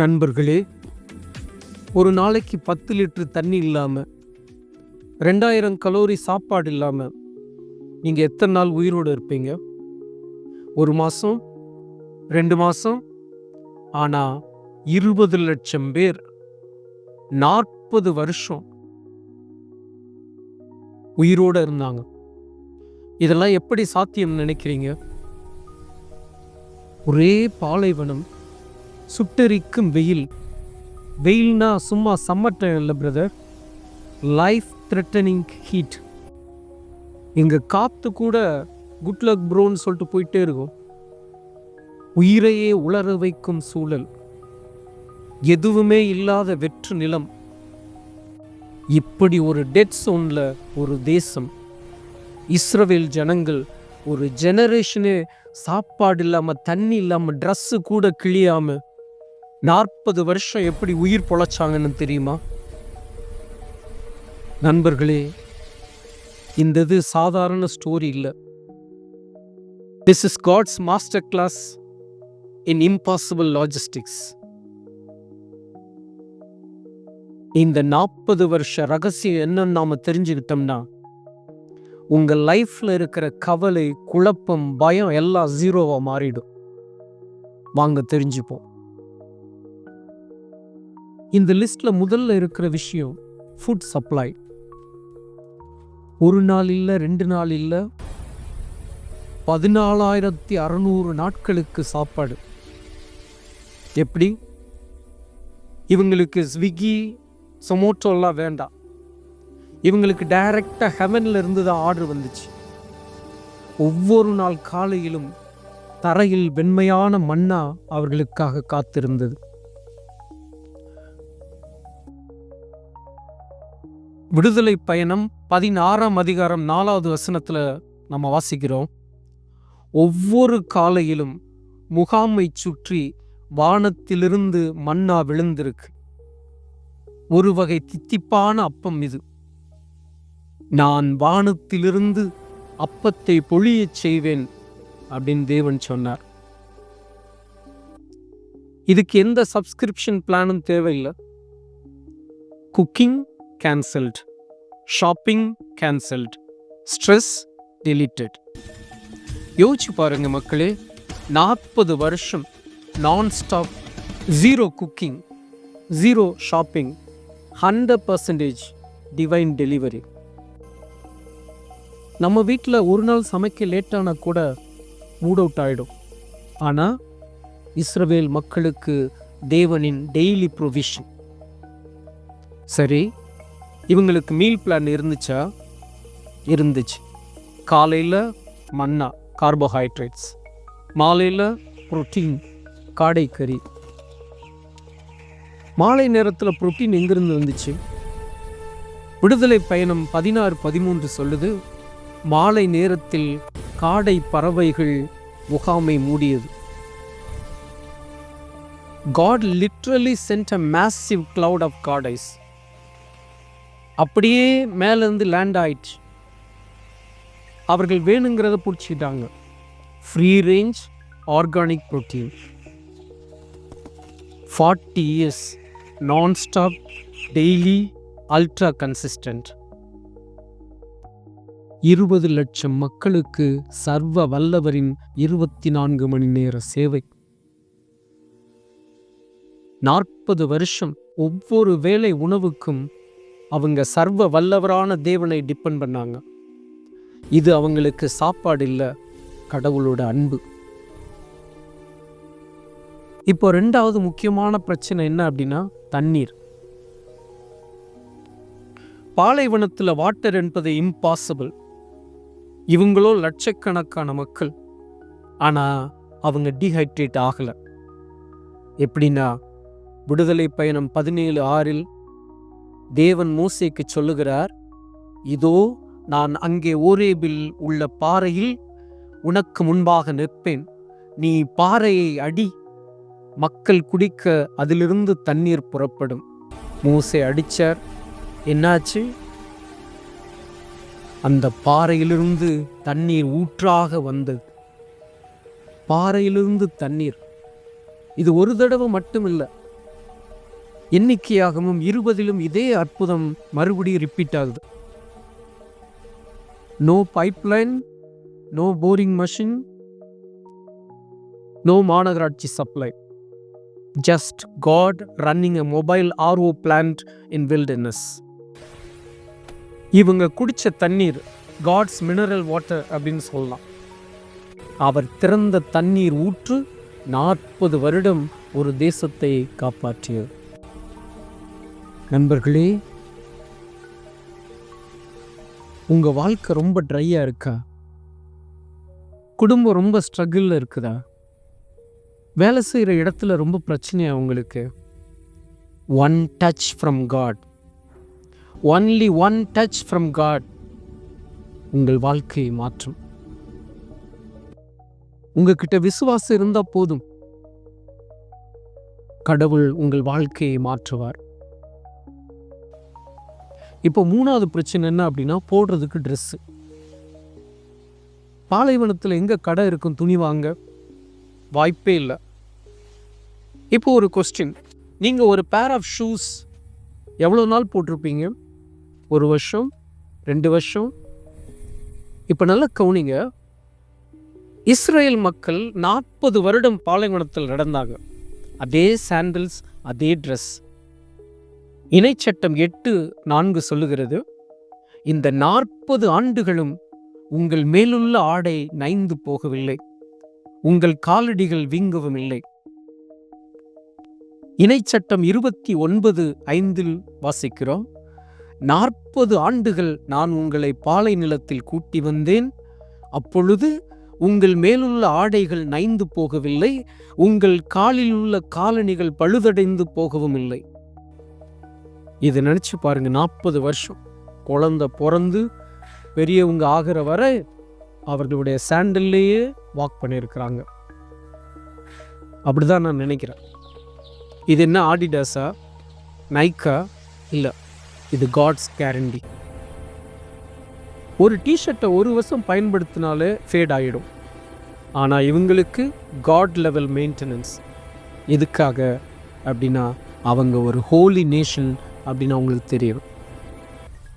நண்பர்களே ஒரு நாளைக்கு பத்து லிட்டர் தண்ணி இல்லாமல் ரெண்டாயிரம் கலோரி சாப்பாடு இல்லாமல் நீங்கள் எத்தனை நாள் உயிரோடு இருப்பீங்க? ஒரு மாதம் ரெண்டு மாதம் ஆனால் இருபது லட்சம் பேர் நாற்பது வருஷம் உயிரோடு இருந்தாங்க. இதெல்லாம் எப்படி சாத்தியம் நினைக்கிறீங்க? ஒரே பாலைவனம் சுட்டெரிக்கும் வெயில். வெயில்னா சும்மா சம்மர் இல்லை பிரதர் லைஃப் த்ரெட்டனிங் ஹீட் இங்கே காற்று கூட குட் லக் ப்ரோன்னு சொல்லிட்டு போயிட்டே இருக்கும். உயிரையே உலர வைக்கும் சூழல். எதுவுமே இல்லாத வெற்று நிலம். இப்படி ஒரு டெட் சோனில் ஒரு தேசம். இஸ்ரவேல் ஜனங்கள் ஒரு ஜெனரேஷனே சாப்பாடு இல்லாமல் தண்ணி இல்லாமல் ட்ரெஸ்ஸு கூட கிழியாமல் நாற்பது வருஷம் எப்படி உயிர் பொழைச்சாங்கன்னு தெரியுமா? நண்பர்களே இந்த இது சாதாரண ஸ்டோரி இல்லை. This is God's master class in impossible logistics இந்த நாற்பது வருஷ ரகசியம் என்னன்னு நாம் தெரிஞ்சுக்கிட்டோம்னா உங்கள் லைஃப்பில் இருக்கிற கவலை குழப்பம் பயம் எல்லாம் ஜீரோவாக மாறிடும். வாங்க தெரிஞ்சுப்போம். இந்த லிஸ்ட்ல முதல்ல இருக்கிற விஷயம் ஃபுட் சப்ளை ஒரு நாள் இல்லை ரெண்டு நாள் இல்லை பதினாலாயிரத்தி அறநூறு நாட்களுக்கு சாப்பாடு. எப்படி? இவங்களுக்கு ஸ்விக்கி சொமோட்டோலாம் வேண்டாம் இவங்களுக்கு டைரக்டாக ஹெவன்ல இருந்து தான் ஆர்டர் வந்துச்சு. ஒவ்வொரு நாள் காலையிலும் தரையில் வெண்மையான மண்ணா அவர்களுக்காக காத்திருந்தது. விடுதலை பயணம் பதினாறாம் அதிகாரம் நாலாவது வசனத்தில் நம்ம வாசிக்கிறோம். ஒவ்வொரு காலையிலும் முகாமை சுற்றி வானத்திலிருந்து மன்னா விழுந்திருக்கு. ஒரு வகை தித்திப்பான அப்பம் இது. நான் வானத்திலிருந்து அப்பத்தை பொழியச் செய்வேன் அப்படின்னு தேவன் சொன்னார். இதுக்கு எந்த சப்ஸ்கிரிப்ஷன் பிளானும் தேவையில்லை. Cooking cancelled shopping cancelled stress deleted. யோசிச்சு பாருங்க மக்களே நாற்பது வருஷம் nonstop zero cooking zero shopping hundred percentage divine delivery நம்ம வீட்டில் ஒரு நாள் சமைக்க லேட்டானா கூட மூட் அவுட் ஆகிடும் ஆனால் இஸ்ரவேல் மக்களுக்கு தேவனின் டெய்லி ப்ரொவிஷன் சரி இவங்களுக்கு மீல் பிளான் இருந்துச்சா? இருந்துச்சு. காலையில் மன்னா கார்போஹைட்ரேட்ஸ் மாலையில் புரோட்டீன் காடைக்கறி மாலை நேரத்தில் புரோட்டீன் எங்கிருந்து வந்துச்சு? விடுதலை பயணம் பதினாறு பதிமூன்று சொல்லுது மாலை நேரத்தில் காடை பறவைகள் முகாமை மூடியது. God literally sent a massive cloud of காடைஸ் அப்படியே மேலேருந்து லேண்ட் ஆயிடுச்சு. அவர்கள் வேணுங்கிறத பிடிச்சிக்கிட்டாங்க. Free range organic protein forty years nonstop daily ultra consistent இருபது லட்சம் மக்களுக்கு சர்வ வல்லவரின் இருபத்தி நான்கு மணி நேர சேவை. நாற்பது வருஷம் ஒவ்வொரு வேளை உணவுக்கும் அவங்க சர்வ வல்லவரான தேவனை டிபெண்ட் பண்ணாங்க. இது அவங்களுக்கு சாப்பாடு இல்லை கடவுளோட அன்பு. இப்போ ரெண்டாவது முக்கியமான பிரச்சனை என்ன அப்படின்னா தண்ணீர். பாலைவனத்தில் வாட்டர் என்பது இம்பாசிபிள் இவங்களோ லட்சக்கணக்கான மக்கள். ஆனால் அவங்க டீஹைட்ரேட் ஆகலை. எப்படின்னா விடுதலை பயணம் பதினேழு ஆறில் தேவன் மூசைக்கு சொல்லுகிறார் இதோ நான் அங்கே ஓரேபில் உள்ள பாறையில் உனக்கு முன்பாக நிற்பேன். நீ பாறையை அடி மக்கள் குடிக்க அதிலிருந்து தண்ணீர் புறப்படும். மூசை அடித்தார் என்னாச்சு? அந்த பாறையிலிருந்து தண்ணீர் ஊற்றாக வந்தது. பாறையிலிருந்து தண்ணீர். இது ஒரு தடவை மட்டும் இல்லை எண்ணிக்கையாகவும் இருபதிலும் இதே அற்புதம் மறுபடியும் ரிப்பீட் ஆகுது. No pipeline no boring machine no மாநகராட்சி supply just God running a mobile RO plant in wilderness இவங்க குடித்த தண்ணீர் காட்ஸ் மினரல் வாட்டர் அப்படின்னு சொல்லலாம். அவர் திறந்த தண்ணீர் ஊற்று நாற்பது வருடம் ஒரு தேசத்தை காப்பாற்றியது. நண்பர்களே உங்கள் வாழ்க்கை ரொம்ப ட்ரையாக இருக்கா? குடும்பம் ரொம்ப ஸ்ட்ரகிளில் இருக்குதா? வேலை செய்கிற இடத்துல ரொம்ப பிரச்சனையா உங்களுக்கு? One touch from God only one touch from God உங்கள் வாழ்க்கையை மாற்றும். உங்ககிட்ட விசுவாசம் இருந்தால் போதும். கடவுள் உங்கள் வாழ்க்கையை மாற்றுவார். இப்போ மூணாவது பிரச்சனை என்ன அப்படின்னா போடுறதுக்கு ட்ரெஸ்ஸு பாலைவனத்தில் எங்கே கடை இருக்கும்? துணி வாங்க வாய்ப்பே இல்லை. இப்போ ஒரு கொஸ்டின் நீங்கள் ஒரு பேர் ஆஃப் ஷூஸ் எவ்வளோ நாள் போட்டிருப்பீங்க? ஒரு வருஷம்? ரெண்டு வருஷம்? இப்போ நல்லா கவுனிங்க. இஸ்ரேல் மக்கள் நாற்பது வருடம் பாலைவனத்தில் நடந்தாங்க. அதே சாண்டில்ஸ் அதே ட்ரெஸ் இணைச்சட்டம் எட்டு நான்கு சொல்லுகிறது இந்த நாற்பது ஆண்டுகளும் உங்கள் மேலுள்ள ஆடை நைந்து போகவில்லை உங்கள் காலடிகள் வீங்கவும் இல்லை இணைச்சட்டம் இருபத்தி ஒன்பது ஐந்தில் வாசிக்கிறோம் நாற்பது ஆண்டுகள் நான் உங்களை பாலை நிலத்தில் கூட்டி வந்தேன் அப்பொழுது உங்கள் மேலுள்ள ஆடைகள் நைந்து போகவில்லை உங்கள் காலில் உள்ள காலணிகள் பழுதடைந்து போகவும் இல்லை இது நினச்சி பாருங்கள் நாற்பது வருஷம். குழந்த பிறந்து பெரியவங்க ஆகிற வரை அவர்களுடைய சாண்டல்லையே வாக் பண்ணியிருக்கிறாங்க. அப்படிதான் நான் நினைக்கிறேன். இது என்ன ஆடிடாஸா நைக்கா இல்லை இது காட்ஸ் கேரண்டி ஒரு டிஷர்ட்டை ஒரு வருஷம் பயன்படுத்தினாலே ஃபேட் ஆகிடும் ஆனால் இவங்களுக்கு காட் லெவல் மெயின்டெனன்ஸ் எதுக்காக? அப்படின்னா அவங்க ஒரு ஹோலி நேஷன் அப்படின்னு அவங்களுக்கு தெரியும்.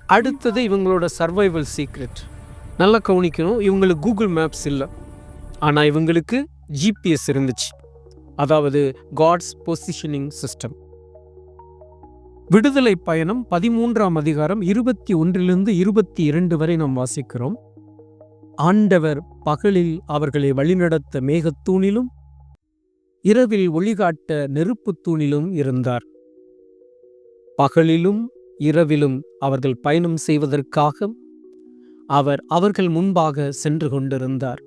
அடுத்தது இவங்களோட சர்வைவல் சீக்ரெட் நல்லா கவனிக்கணும் இவங்களுக்கு கூகுள் மேப்ஸ் இல்லை. ஆனால் இவங்களுக்கு ஜிபிஎஸ் இருந்துச்சு. அதாவது காட்ஸ் பொசிஷனிங் சிஸ்டம் விடுதலை பயணம் பதிமூன்றாம் அதிகாரம் இருபத்தி ஒன்றிலிருந்து இருபத்தி இரண்டு வரை நாம் வாசிக்கிறோம். ஆண்டவர் பகலில் அவர்களை வழிநடத்த மேகத்தூணிலும் இரவில் ஒளிகாட்ட நெருப்புத் தூணிலும் இருந்தார். பகலிலும் இரவிலும் அவர்கள் பயணம் செய்வதற்காக அவர் அவர்கள் முன்பாக சென்று கொண்டிருந்தார்.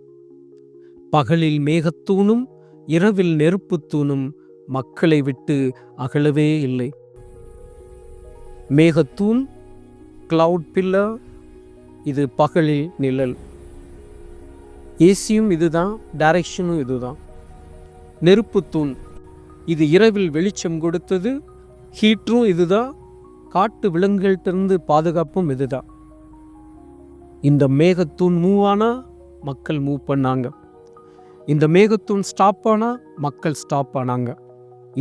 பகலில் மேகத்தூணும் இரவில் நெருப்புத்தூணும் மக்களை விட்டு அகலவே இல்லை. மேகத்தூண் கிளவுட் பில்லர் இது பகலில் நிழல். ஏசியும் இதுதான் டைரக்ஷனும் இதுதான். நெருப்புத்தூண் இது இரவில் வெளிச்சம் கொடுத்தது ஹீட்டரும் இதுதான் காட்டு விலங்குகள்கிட்டருந்து பாதுகாப்பும் இதுதான். இந்த மேகத்தூண் மூவ் ஆனால் மக்கள் மூவ் பண்ணாங்க. இந்த மேகத்தூண் ஸ்டாப் ஆனால் மக்கள் ஸ்டாப் ஆனாங்க.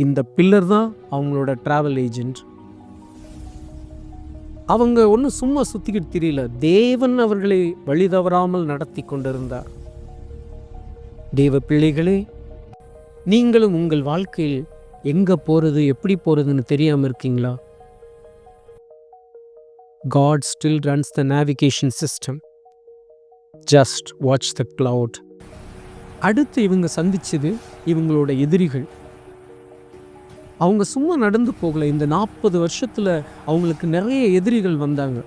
இந்த பில்லர் தான் அவங்களோட ட்ராவல் ஏஜென்ட் அவங்க ஒன்றும் சும்மா சுற்றிக்கிட்டு தெரியல. தேவன் அவர்களை வழி தவறாமல் நடத்தி கொண்டிருந்தார். தேவ பிள்ளைகளே நீங்களும் உங்கள் வாழ்க்கையில் எங்கே போகிறது எப்படி போகிறதுன்னு தெரியாமல் இருக்கீங்களா? God still runs the navigation system just watch the cloud அடுத்து இவங்க சந்திச்சது இவங்களோட எதிரிகள். அவங்க சும்மா நடந்து போகல. இந்த நாற்பது வருஷத்தில் அவங்களுக்கு நிறைய எதிரிகள் வந்தாங்க.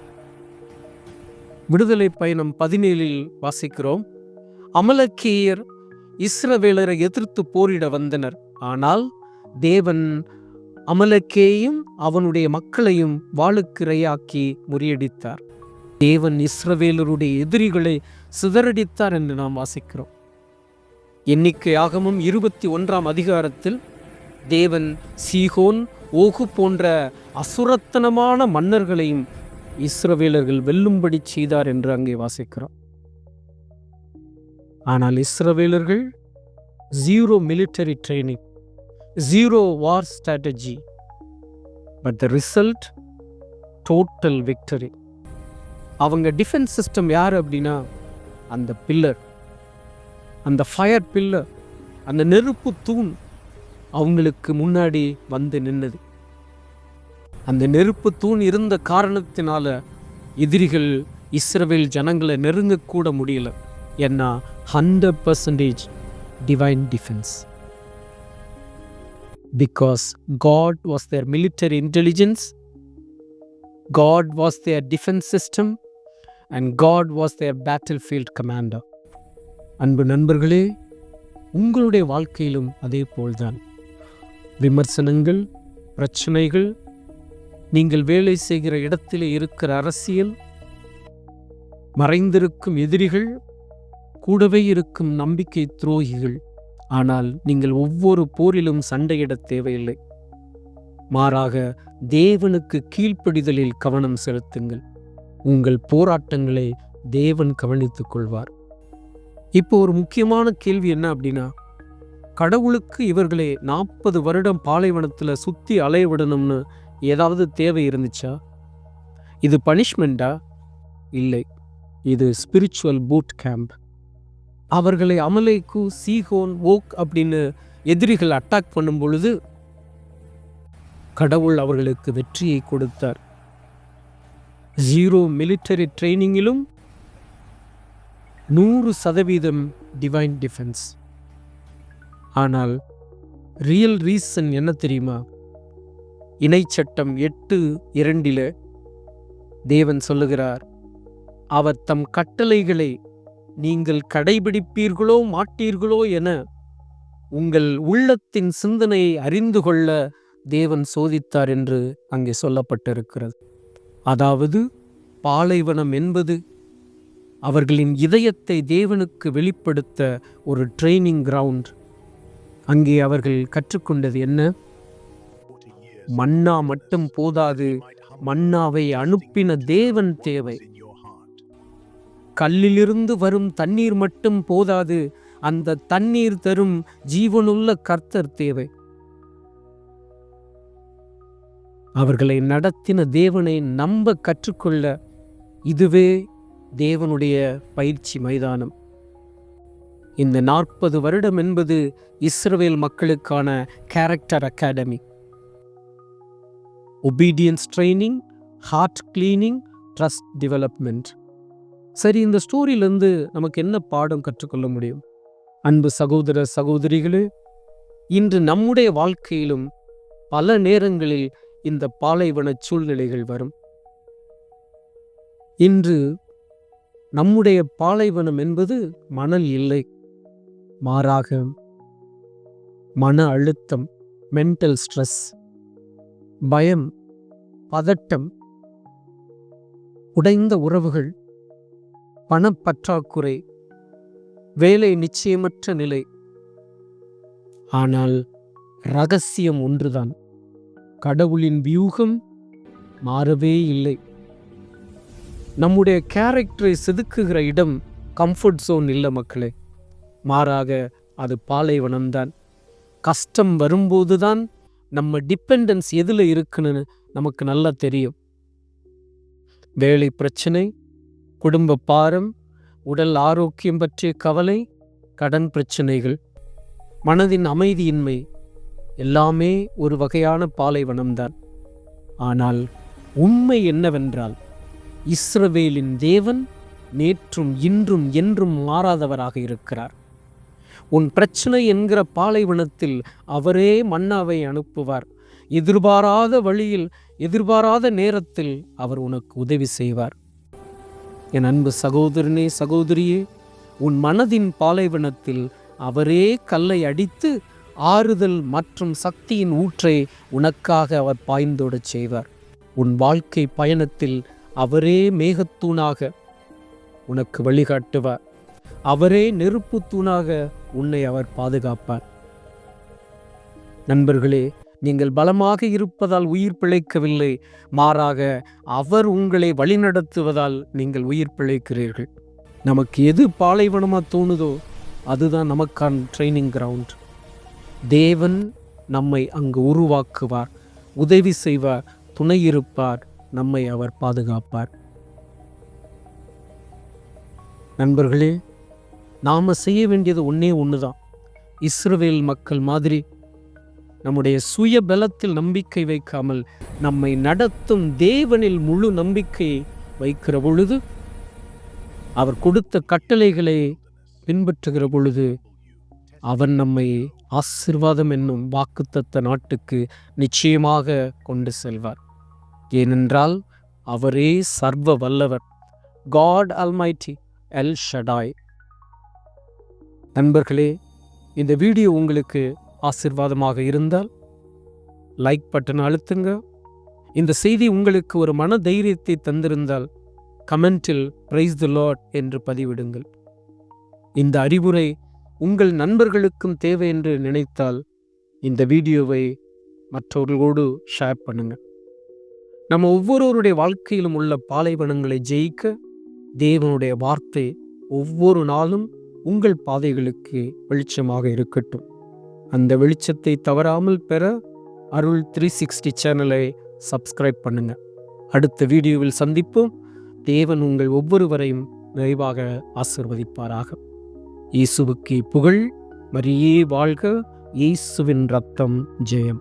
விடுதலை பயணம் பதினேழில் வாசிக்கிறோம். அமலக்கேயர் இஸ்ரவேலரை எதிர்த்து போரிட வந்தனர். ஆனால் தேவன் அமலக்கேயும் அவனுடைய மக்களையும் வாழுக்கிரையாக்கி முறியடித்தார். தேவன் இஸ்ரவேலருடைய எதிரிகளை சிதறடித்தார் என்று நாம் வாசிக்கிறோம். எண்ணிக்கையாகமும் இருபத்தி ஒன்றாம் அதிகாரத்தில் தேவன் சீகோன் ஓகு போன்ற அசுரத்தனமான மன்னர்களையும் இஸ்ரவேலர்கள் வெல்லும்படி செய்தார் என்று அங்கே வாசிக்கிறோம். ஆனால் இஸ்ரவேலர்கள் zero military training zero war strategy but the result total victory அவங்க டிஃபென்ஸ் சிஸ்டம் யார் அப்படின்னா அந்த பில்லர் அந்த ஃபயர் பில்லர் அந்த நெருப்பு தூண் அவங்களுக்கு முன்னாடி வந்து நின்னது. அந்த நெருப்பு தூண் இருந்த காரணத்தினால எதிரிகள் இஸ்ரவேல் ஜனங்களை நெருங்கக்கூட முடியல. ஏன்னா hundred percentage divine defence because God was their military intelligence God was their defence system and God was their battlefield field commander அன்பு நண்பர்களே உங்களுடைய வாழ்க்கையிலும் அதே போல்தான். விமர்சனங்கள் பிரச்சனைகள் நீங்கள் வேலை செய்கிற இடத்திலே இருக்கிற அரசியல் மறைந்திருக்கும் எதிரிகள் கூடவே இருக்கும் நம்பிக்கை துரோகிகள் ஆனால் நீங்கள் ஒவ்வொரு போரிலும் சண்டையிட தேவையில்லை. மாறாக தேவனுக்கு கீழ்ப்படிதலில் கவனம் செலுத்துங்கள். உங்கள் போராட்டங்களை தேவன் கவனித்துக் கொள்வார். இப்போ ஒரு முக்கியமான கேள்வி என்ன அப்படின்னா கடவுளுக்கு இவர்களை நாற்பது வருடம் பாலைவனத்தில் சுற்றி அலைய விடணும்னு ஏதாவது தேவை இருந்துச்சா? இது பனிஷ்மெண்ட்டா இல்லை. இது ஸ்பிரிச்சுவல் பூட் கேம்ப் அவர்களை அமலைக்கு சீகோன் ஓக் அப்படின்னு எதிரிகள் அட்டாக் பண்ணும் பொழுது கடவுள் அவர்களுக்கு வெற்றியை கொடுத்தார். ஜீரோ மிலிட்டரி ட்ரைனிங்கிலும் நூறு சதவீதம் டிவைன் டிஃபென்ஸ் ஆனால் ரியல் ரீசன் என்ன தெரியுமா? இணைச்சட்டம் எட்டு இரண்டில் தேவன் சொல்லுகிறார் அவர் தம் கட்டளைகளை நீங்கள் கடைபிடிப்பீர்களோ மாட்டீர்களோ என உங்கள் உள்ளத்தின் சிந்தனையை அறிந்து கொள்ள தேவன் சோதித்தார் என்று அங்கே சொல்லப்பட்டிருக்கிறது. அதாவது பாலைவனம் என்பது அவர்களின் இதயத்தை தேவனுக்கு வெளிப்படுத்த ஒரு ட்ரைனிங் கிரவுண்ட் அங்கே அவர்கள் கற்றுக்கொண்டது என்ன? மன்னா மட்டும் போதாது மன்னாவை அனுப்பின தேவன் தேவை. கல்லிலிருந்து வரும் தண்ணீர் மட்டும் போதாது அந்த தண்ணீர் தரும் ஜீவனுள்ள கர்த்தர் தேவை. அவர்களை நடத்தின தேவனை நம்ப கற்றுக்கொள்ள இதுவே தேவனுடைய பயிற்சி மைதானம். இந்த நாற்பது வருடம் என்பது இஸ்ரவேல் மக்களுக்கான character academy. Obedience training heart cleaning trust development சரி இந்த ஸ்டோரியிலேருந்து நமக்கு என்ன பாடம் கற்றுக்கொள்ள முடியும்? அன்பு சகோதர சகோதரிகளே இன்று நம்முடைய வாழ்க்கையிலும் பல நேரங்களில் இந்த பாலைவன சூழ்நிலைகள் வரும். இன்று நம்முடைய பாலைவனம் என்பது மணல் இல்லை. மாறாக மன அழுத்தம் மென்டல் ஸ்ட்ரெஸ் பயம் பதட்டம் உடைந்த உறவுகள் பணப்பற்றாக்குறை. வேலை நிச்சயமற்ற நிலை. ஆனால் ரகசியம் ஒன்றுதான். கடவுளின் வியூகம் மாறவே இல்லை. நம்முடைய கேரக்டரை செதுக்குகிற இடம் கம்ஃபர்ட் ஜோன் இல்லை மக்களே. மாறாக அது பாலைவனம்தான். கஷ்டம் வரும்போது தான் நம்ம டிபெண்டன்ஸ் எதில் இருக்குன்னு நமக்கு நல்லா தெரியும். வேலை பிரச்சனை குடும்ப பாரம் உடல் ஆரோக்கியம் பற்றிய கவலை கடன் பிரச்சனைகள் மனதின் அமைதியின்மை எல்லாமே ஒரு வகையான பாலைவனம்தான். ஆனால் உண்மை என்னவென்றால் இஸ்ரவேலின் தேவன் நேற்றும் இன்றும் என்றும் மாறாதவராக இருக்கிறார். உன் பிரச்சனை என்கிற பாலைவனத்தில் அவரே மன்னாவை அனுப்புவார். எதிர்பாராத வழியில் எதிர்பாராத நேரத்தில் அவர் உனக்கு உதவி செய்வார். என் அன்பு சகோதரனே சகோதரியே உன் மனதின் பாலைவனத்தில் அவரே கல்லை அடித்து ஆறுதல் மற்றும் சக்தியின் ஊற்றை உனக்காக அவர் பாய்ந்தோடச் செய்வார். உன் வாழ்க்கை பயணத்தில் அவரே மேகத்தூணாக உனக்கு வழிகாட்டுவார். அவரே நெருப்பு தூணாக உன்னை அவர் பாதுகாப்பார். நண்பர்களே நீங்கள் பலமாக இருப்பதால் உயிர் பிழைக்கவில்லை. மாறாக அவர் உங்களை வழிநடத்துவதால் நீங்கள் உயிர் பிழைக்கிறீர்கள். நமக்கு எது பாலைவனமாக தோணுதோ அதுதான் நமக்கான ட்ரைனிங் கிரவுண்ட் தேவன் நம்மை அங்கு உருவாக்குவார் உதவி செய்வார் துணை இருப்பார் நம்மை அவர் பாதுகாப்பார். நண்பர்களே நாம் செய்ய வேண்டியது ஒன்றே ஒன்று தான் இஸ்ரவேல் மக்கள் மாதிரி நம்முடைய சுய பலத்தில் நம்பிக்கை வைக்காமல் நம்மை நடத்தும் தேவனில் முழு நம்பிக்கையை வைக்கிற பொழுது அவர் கொடுத்த கட்டளைகளை பின்பற்றுகிற பொழுது அவன் நம்மை ஆசிர்வாதம் என்னும் வாக்குத்தத்த நாட்டுக்கு நிச்சயமாக கொண்டு செல்வார். ஏனென்றால் அவரே சர்வ வல்லவர் காட் அல்மைட்டி எல் ஷடாய் நண்பர்களே இந்த வீடியோ உங்களுக்கு ஆசிர்வாதமாக இருந்தால் லைக் பட்டன் அழுத்துங்க. இந்த செய்தி உங்களுக்கு ஒரு மன தைரியத்தை தந்திருந்தால் கமெண்டில் பிரைஸ் தி லாட் என்று பதிவிடுங்கள். இந்த அறிவுரை உங்கள் நண்பர்களுக்கும் தேவை என்று நினைத்தால் இந்த வீடியோவை மற்றவர்களோடு ஷேர் பண்ணுங்கள் நம்ம ஒவ்வொருவருடைய வாழ்க்கையிலும் உள்ள பாலைவனங்களை ஜெயிக்க தேவனுடைய வார்த்தை ஒவ்வொரு நாளும் உங்கள் பாதைகளுக்கு வெளிச்சமாக இருக்கட்டும். அந்த வெளிச்சத்தை தவறாமல் பெற அருள் த்ரீ சிக்ஸ்டி சேனலை சப்ஸ்கிரைப் பண்ணுங்க. அடுத்த வீடியோவில் சந்திப்போம். தேவன் உங்கள் ஒவ்வொருவரையும் நிறைவாக ஆசிர்வதிப்பாராக. இயேசுவுக்கு புகழ் மரியே வாழ்க இயேசுவின் ரத்தம் ஜெயம்.